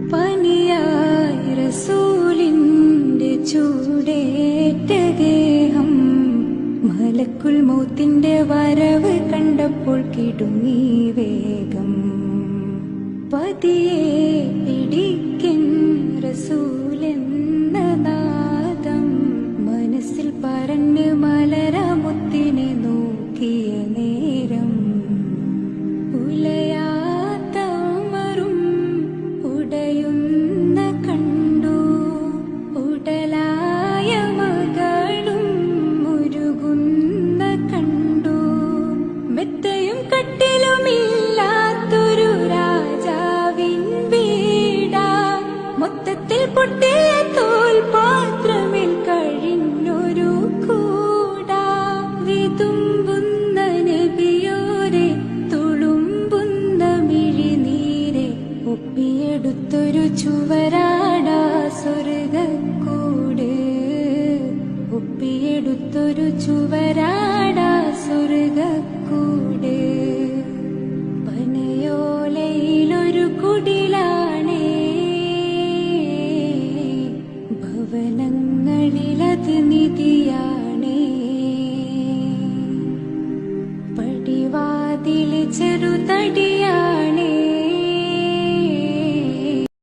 പനിയായി റസൂലിന്റെ ചൂടേറ്റ ഗേഹം മലക്കുൽ മൂത്തിന്റെ വരവ് കണ്ടപ്പോൾ കിടുങ്ങി വേഗം. പതിയെ ഇടിക്കൻ റസൂ നീയെടുത്തൊരു ചുവരാടാ സ്വർഗക്കൂട് ഒപ്പിയെടുത്തൊരു ചുവരാടാ സ്വർഗക്കൂട് പനയോലയിലൊരു കുടിലാണേ. ഭവനങ്ങളിലത് നിധിയാണേ. പടിവാതിൽ ചെറുതടിയാ